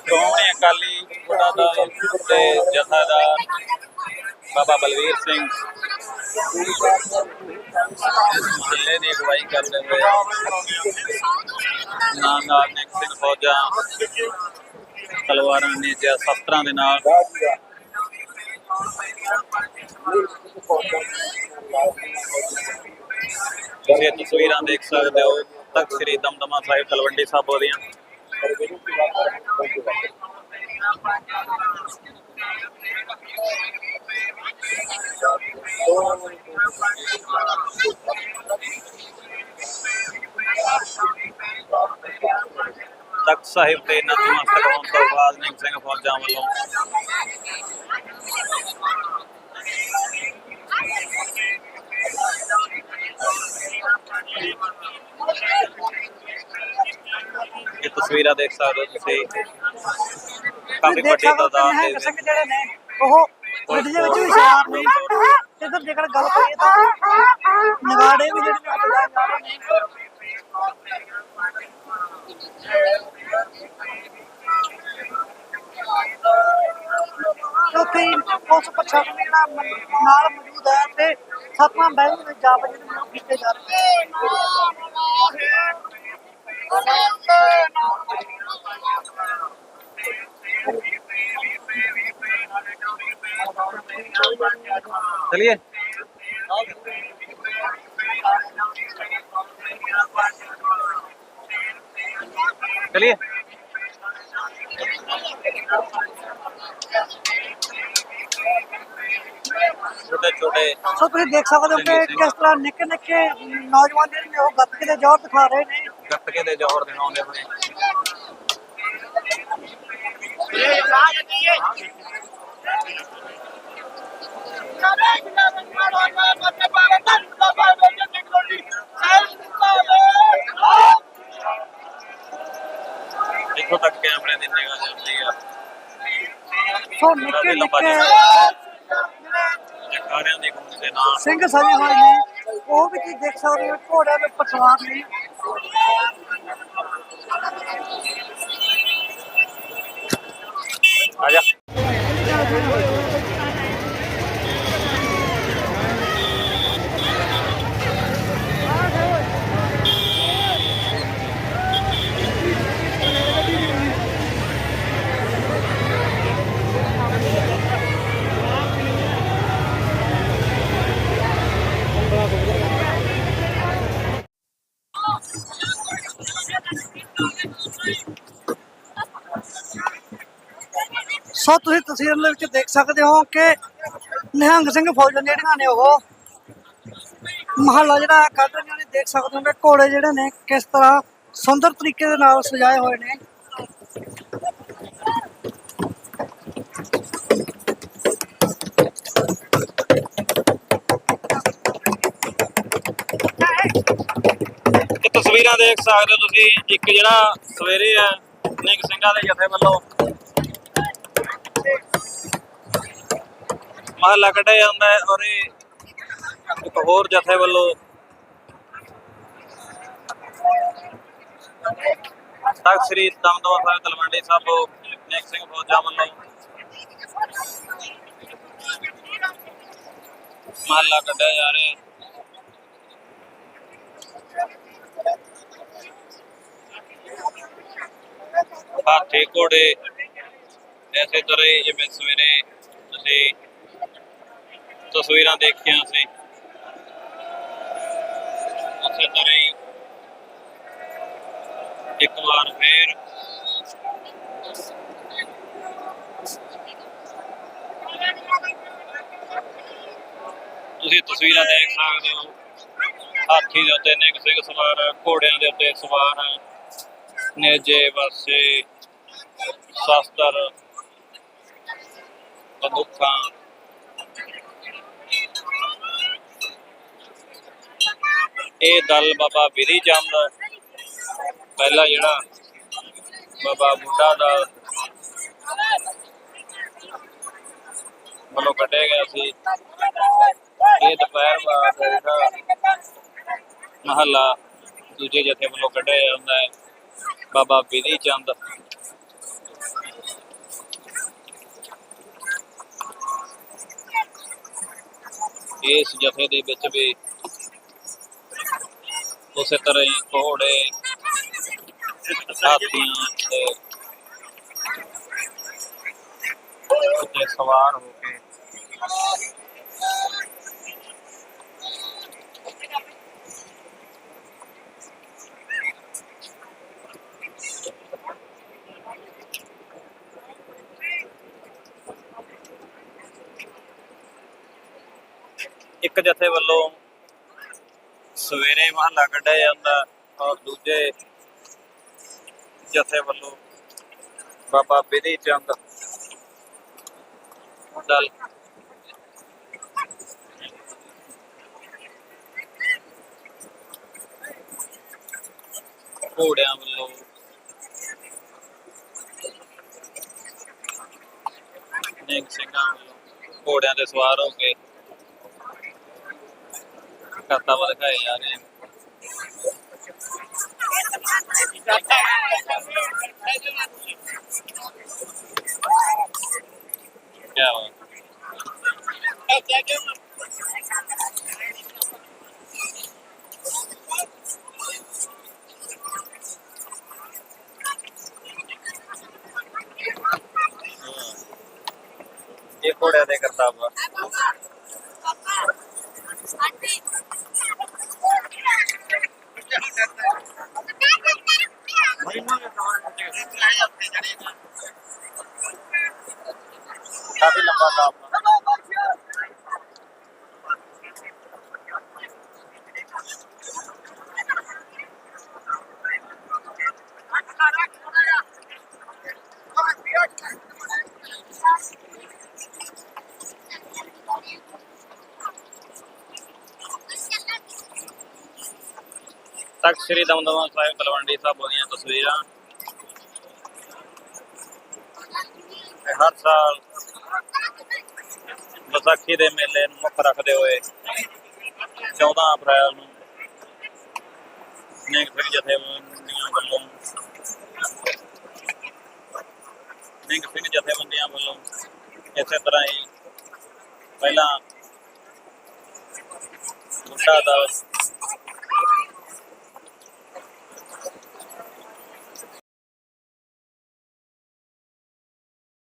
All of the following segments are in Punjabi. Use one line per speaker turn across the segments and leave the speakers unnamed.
ਸ਼੍ਰੋਮਣੀ ਅਕਾਲੀ ਬੁੱਢਾ ਦਲ ਤੇ ਜਥੇਦਾਰ ਬਾਬਾ ਬਲਵੀਰ ਸਿੰਘ ਇਸ ਮਹੱਲੇ ਦੀ ਅਗਵਾਈ ਕਰਦੇ ਹੋਏ ਨਾਨਾਰ ਨੇ ਸਿੰਘ ਫੌਜਾਂ ਤਲਵਾਰਾਂ ਨੇ ਜਾਂ ਸ਼ਸਤਰਾਂ ਦੇ ਨਾਲ। ਤੁਸੀਂ ਇਹ ਤਸਵੀਰਾਂ ਦੇਖ ਸਕਦੇ ਹੋ, ਤਖਤ ਸ੍ਰੀ ਦਮਦਮਾ ਸਾਹਿਬ ਤਲਵੰਡੀ ਸਾਬੋ ਦੀਆਂ। ਤਖਤ ਸਾਹਿਬ ਤੇ ਨਤਮਸਤਕ ਹੋਣ ਤੋਂ ਬਾਅਦ ਨਿੰਗ ਸਿੰਘ ਫੌਜਾਂ ਵੱਲੋਂ। ਇਹ ਤਸਵੀਰਾਂ ਦੇਖ ਸਕਦੇ ਹੋ ਤੁਸੀਂ। ਕਾਫੀ ਵੱਡੀ ਤਾਦਾਦ ਦੇ
ਸਿੰਘ ਜਿਹੜੇ ਨੇ ਉਹ ਗੱਡੀ ਦੇ ਵਿੱਚ ਵੀ ਸ਼ਰਾਬ ਨੇ ਇਧਰ ਜੇਕਰ ਗੱਲ ਕਰੀਏ ਤਾਂ ਨਗਾੜੇ ਵੀ ਜਿਹੜੇ ਨੇ। ਉਸ ਪ੍ਰਸ਼ਾਸਨ ਜਿਹੜਾ ਨਾਲ ਮੌਜੂਦ ਹੈ ਤੇ ਸਤਨਾਮ ਬੈਂਕ ਦੇ ਜਾਪ ਜਿਹੜੇ ਨਿਯੁਕਤ ਕੀਤੇ ਜਾ ਰਹੇ
ਚਲਿਏ। ਚਲਿਏ। ਛੋਟੇ ਛੋਟੇ
ਸੋ ਤੁਸੀਂ ਦੇਖ ਸਕਦੇ ਹੋ ਕਿ ਕਿਸ ਤਰ੍ਹਾਂ ਨਿੱਕੇ ਨਿੱਕੇ ਨੌਜਵਾਨ ਜਿਹੜੇ ਨੇ ਉਹ ਗੱਤਕੇ ਦੇ ਜ਼ੋਰ ਦਿਖਾ ਰਹੇ ਨੇ।
ਗੱਤਕੇ ਦੇ ਜ਼ੋਰ ਦਿਖਾਉਂਦੇ ਹੋਏ ਇਹ ਰਾਜ ਕੀ ਹੈ ਸਾਰੇ
ਜਿਲ੍ਹਾ ਮੰਗਵਾੜਾ
ਮੈਂ ਮੱਤੇ ਪਾਵੇ ਤਾਂ ਲੋਕਾਂ ਦੇ ਨਿਕਲੋਣੀ ਸਾਰੇ
ਲੋਕਾਂ
ਇੱਥੋਂ ਤੱਕ ਕੈਮਰੇ ਦੀ ਨਿਗਾਹ ਜਾਂਦੀ ਆ।
ਸੋ ਨਿੱਕੇ ਨਿੱਕੇ ਸਿੰਘ ਸਜੇ ਹੋਏ ਉਹ ਵੀ ਤੁਸੀਂ ਦੇਖ ਸਕਦੇ ਹੋ ਘੋੜਿਆਂ ਦੇ ਉੱਪਰ ਸਵਾਰ ਸੋ ਤੁਸੀਂ ਤਸਵੀਰ ਦੇ ਵਿੱਚ ਦੇਖ ਸਕਦੇ ਹੋ ਕਿ ਨਿਹੰਗ ਸਿੰਘ ਫੌਜਾਂ ਜਿਹੜੀਆਂ ਨੇ ਉਹ ਮਹੱਲਾ ਜਿਹੜਾ ਕੱਢ ਰਹੀਆਂ ਨੇ ਦੇਖ ਸਕਦੇ ਹੋ ਕਿ ਘੋੜੇ ਜਿਹੜੇ ਨੇ ਕਿਸ ਤਰ੍ਹਾਂ ਸੁੰਦਰ ਤਰੀਕੇ ਦੇ ਨਾਲ ਸਜਾਏ ਹੋਏ ਨੇ।
ਤਸਵੀਰਾਂ ਦੇਖ ਸਕਦੇ ਹੋ ਤੁਸੀਂ, ਇੱਕ ਜਿਹੜਾ ਸਵੇਰੇ ਹੈ ਨਿੰਗ ਸਿੰਘਾਂ ਦੇ ਜਥੇ ਵੱਲੋਂ। ਮਹੱਲਾ ਕੱਢਿਆ ਜਾਂਦਾ ਹੈ ਔਰ ਇਹ ਇੱਕ ਹੋਰ ਜਥੇ ਵੱਲੋਂ ਤਖਤ ਸ੍ਰੀ ਦਮਦਮਾ ਸਾਹਿਬ ਤਲਵੰਡੀ ਸਾਹਿਬੋ ਨਿੰਗ ਸਿੰਘ ਫੌਜਾਂ ਵੱਲੋਂ ਮਹੱਲਾ ਕੱਢਿਆ ਜਾ ਰਿਹਾ ਹੈ। ਹਾਥੀ ਘੋੜੇ ਐਸੇ ਤਰ੍ਹਾਂ ਜਿਵੇਂ ਸਵੇਰੇ ਤੁਸੀਂ ਤਸਵੀਰਾਂ ਦੇਖੀਆਂ ਸੀ ਉਸੇ ਤਰ੍ਹਾਂ ਹੀ ਇੱਕ ਵਾਰ ਫੇਰ। ਤੁਸੀਂ ਤਸਵੀਰਾਂ ਦੇਖ ਸਕਦੇ ਹੋ। ਹਾਥੀ ਦੇ ਉੱਤੇ ਨਿਕ ਸਿੰਘ ਸਵਾਰ ਹੈ, ਘੋੜਿਆਂ ਦੇ ਉੱਤੇ ਸਵਾਰ। ਹੈ ਨੇਜੇ ਵਾਸੇ ਸ਼ਾਸਤਰ ਬੰਦੂਕਾਂ। ਇਹ ਦਲ ਬਾਬਾ ਵਿਧੀ ਚੰਦ, ਪਹਿਲਾ ਜਿਹੜਾ ਬਾਬਾ ਬੁੱਢਾ ਦਾ ਵੱਲੋਂ ਕੱਢਿਆ ਗਿਆ ਸੀ। ਇਹ ਦੁਪਹਿਰ ਬਾਅਦ ਜਿਹੜਾ ਮਹੱਲਾ ਦੂਜੇ ਜਥੇ ਵੱਲੋਂ ਕੱਢਿਆ ਜਾਂਦਾ ਹੈ, ਬਾਬਾ ਵਿਧੀ ਚੰਦ। ਇਸ ਜਥੇ ਦੇ ਵਿੱਚ ਵੀ ਉਸੇ ਤਰ੍ਹਾਂ ਹੀ ਘੋੜੇ ਹਾਥੀਆਂ ਤੇ ਉੱਤੇ ਸਵਾਰ ਹੋ ਕੇ ਇੱਕ ਜਥੇ ਵੱਲੋਂ ਸਵੇਰੇ ਮਹੱਲਾ ਕੱਢਿਆ ਜਾਂਦਾ ਔਰ ਦੂਜੇ ਜਥੇ ਵੱਲੋਂ ਬਾਬਾ ਬਿਧੀ ਚੰਦ ਦਲ ਘੋੜਿਆਂ ਵੱਲੋਂ ਨੇਕ ਸਿੰਘਾਂ ਵੱਲੋਂ ਘੋੜਿਆਂ ਤੇ ਸਵਾਰ ਹੋ ਕੇ ਕਰਤਾ ਦਿਖਾਏ ਜਾ ਰਹੇ ਹਨ ਕਿਆ ਬਾਤ ਇਹ ਘੋੜਿਆਂ ਦੇ ਕਰਤੱਵ ਆ। ਕਾਫੀ ਲੰਬਾ ਕੰਮ ਆ ਤਖਤ ਸ੍ਰੀ ਦਮਦਮਾ ਸਾਹਿਬ ਤਲਵੰਡੀ ਸਾਹਿਬ ਦੀਆਂ ਤਸਵੀਰਾਂ ਤੇ ਹਰ ਸਾਲ ਵਿਸਾਖੀ ਦੇ ਮੇਲੇ ਨੂੰ ਮੁੱਖ ਰੱਖਦੇ ਹੋਏ 14 ਅਪ੍ਰੈਲ ਨੂੰ ਨੇਕ ਸਿੰਘ ਜਥੇਬੰਦੀਆਂ ਵੱਲੋਂ ਨੇਕ ਸਿੰਘ ਜਥੇਬੰਦੀਆਂ ਵੱਲੋਂ ਇਸੇ ਤਰ੍ਹਾਂ ਹੀ ਪਹਿਲਾਂ ਬੁੱਢਾ ਦਾ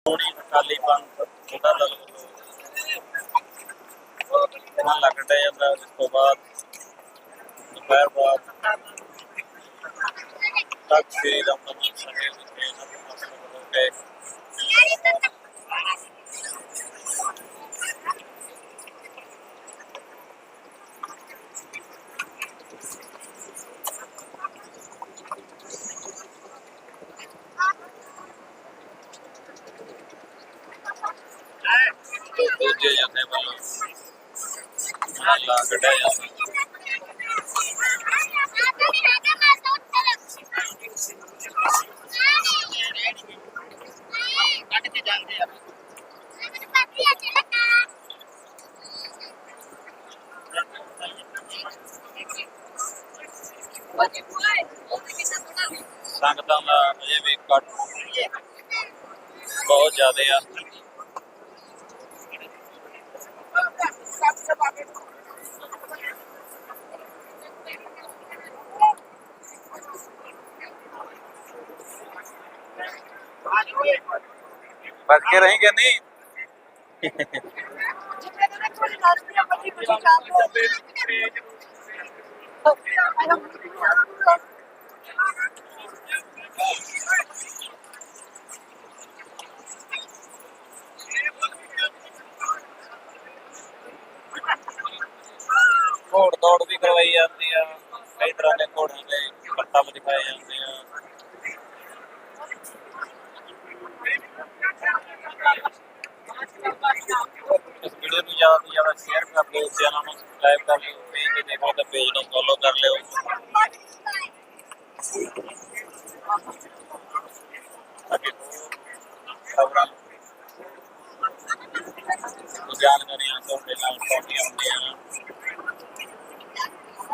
ਸੋਣੀ ਅਕਾਲੀ ਪੰਥ ਬੁੱਢਾ ਦਲ ਵੱਲੋਂ ਮਹੱਲਾ ਕੱਢਿਆ ਜਾਂਦਾ ਉਸ ਤੋਂ ਬਾਅਦ ਦੁਪਹਿਰ ਬਾਅਦ ਤੱਕ ਸ੍ਰੀ ਦਮਦਮਾ ਸਾਹਿਬ ਵਿਖੇ ਨਤਮਸਤਕ ਹੋ ਕੇ ਦੂਜੇ ਜਥੇ ਵੱਲੋਂ। ਮਹੱਲਾ ਕੱਢਿਆ ਜਾਂਦਾ ਸੰਗਤਾਂ ਦਾ ਅਜੇ ਵੀ ਘੱਟ ਬਹੁਤ ਜ਼ਿਆਦਾ ਆ। ਬਚ ਕੇ रहेंगे नहीं ਘੋੜ ਦੌੜ ਵੀ ਕਰਵਾਈ ਜਾਂਦੀ ਆ ਕਈ ਤਰ੍ਹਾਂ ਦੇ ਘੋੜਿਆਂ ਦੇ ਕਰਤੱਵ ਦਿਖਾਏ ਜਾਂਦੇ ਸਬਸਕ੍ਰਾਈਬ ਕਰ ਲਿਓ ਪੇਜ ਤੇ ਦੇਖੋ ਤਾਂ ਪੇਜ ਨੂੰ ਫੋਲੋ ਕਰ ਲਿਓ। ਖਬਰਾਂ ਜਾਣਕਾਰੀਆਂ ਤੁਹਾਡੇ ਨਾਲ ਸਾਂਝੀਆਂ ਹੁੰਦੀਆਂ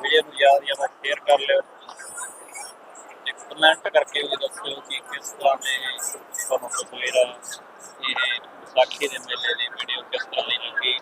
ਵੀਡੀਓ ਨੂੰ ਜ਼ਿਆਦਾ ਜ਼ਿਆਦਾ ਸ਼ੇਅਰ ਕਰ ਲਿਓ। ਕਮੈਂਟ ਕਰਕੇ ਵੀ ਦੱਸਿਓ ਕਿ ਕਿਸ ਤਰ੍ਹਾਂ ਦੇ ਤੁਹਾਨੂੰ ਤਸਵੀਰਾਂ ਇਹ ਵਿਸਾਖੀ ਦੇ ਮੇਲੇ ਦੀ ਵੀਡੀਓ ਕਿਸ ਤਰ੍ਹਾਂ ਦੀ ਲੱਗੀ।